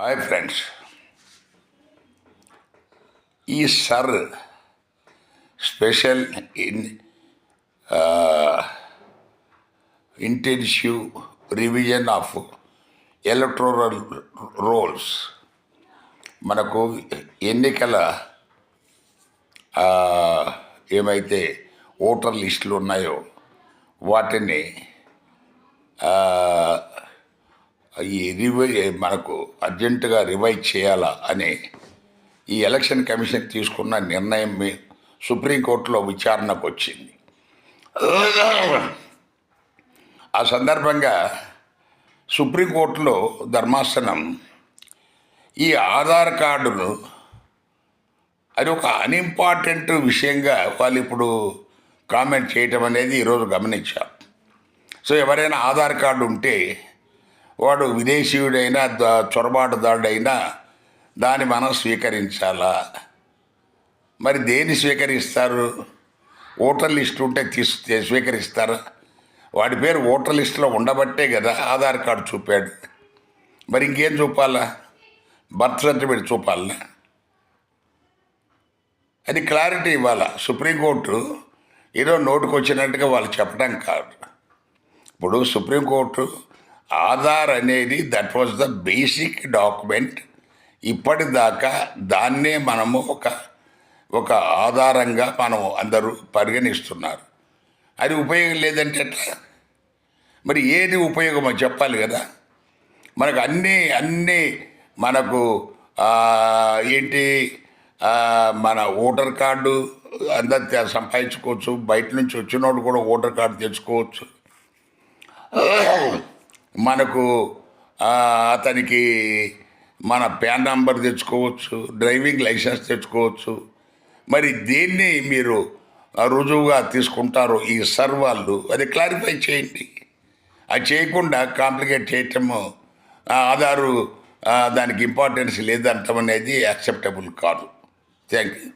Hi friends. ఈ SIR special in intensive revision of electoral rolls మనకు ఎన్నికల ఏమైతే ఓటర్ లిస్టులు ఉన్నాయో వాటిని ఈ రివై మనకు అర్జెంటుగా రివైజ్ చేయాలా అని ఈ ఎలక్షన్ కమిషన్ తీసుకున్న నిర్ణయం మీ సుప్రీంకోర్టులో విచారణకు వచ్చింది. ఆ సందర్భంగా సుప్రీంకోర్టులో ధర్మాసనం ఈ ఆధార్ కార్డును అది ఒక అన్ఇంపార్టెంట్ విషయంగా వాళ్ళు ఇప్పుడు కామెంట్ చేయటం అనేది ఈరోజు గమనించాం. సో ఎవరైనా ఆధార్ కార్డు ఉంటే వాడు విదేశీయుడైనా ద- చొరబాటుదారుడైనా దాన్ని మనం స్వీకరించాలా? మరి దేన్ని స్వీకరిస్తారు? ఓటర్ లిస్ట్ ఉంటే తీసు స్వీకరిస్తారా? వాడి పేరు ఓటర్ లిస్టులో ఉండబట్టే కదా ఆధార్ కార్డు చూపాడు. మరి ఇంకేం చూపాలా? బర్త్ సర్టిఫికేట్ చూపాలా అది క్లారిటీ ఇవ్వాలా? సుప్రీంకోర్టు ఏదో నోటుకు వచ్చినట్టుగా వాళ్ళు చెప్పడం కాదు. ఇప్పుడు సుప్రీంకోర్టు ఆధార్ అనేది that was the basic document ఇప్పటిదాకా దాన్నే మనము ఒక ఒక ఆధారంగా మనం అందరూ పరిగణిస్తున్నారు. అది ఉపయోగం లేదంటే ఎట్లా? మరి ఏది ఉపయోగమో చెప్పాలి కదా? మనకు అన్నీ అన్నీ మనకు ఏంటి మన ఓటర్ కార్డు అందరు సంపాదించుకోవచ్చు. బయట నుంచి వచ్చినోడు కూడా ఓటర్ కార్డు తెచ్చుకోవచ్చు. మనకు అతనికి మన ప్యాన్ నంబర్ తెచ్చుకోవచ్చు డ్రైవింగ్ లైసెన్స్ తెచ్చుకోవచ్చు. మరి దేన్ని మీరు రుజువుగా తీసుకుంటారో ఈ సర్వాళ్ళు అది క్లారిఫై చేయండి. అది చేయకుండా కాంప్లికేట్ చేయటము ఆధారు దానికి ఇంపార్టెన్స్ లేదంటాం అనేది యాక్సెప్టబుల్ కాదు. Thank you.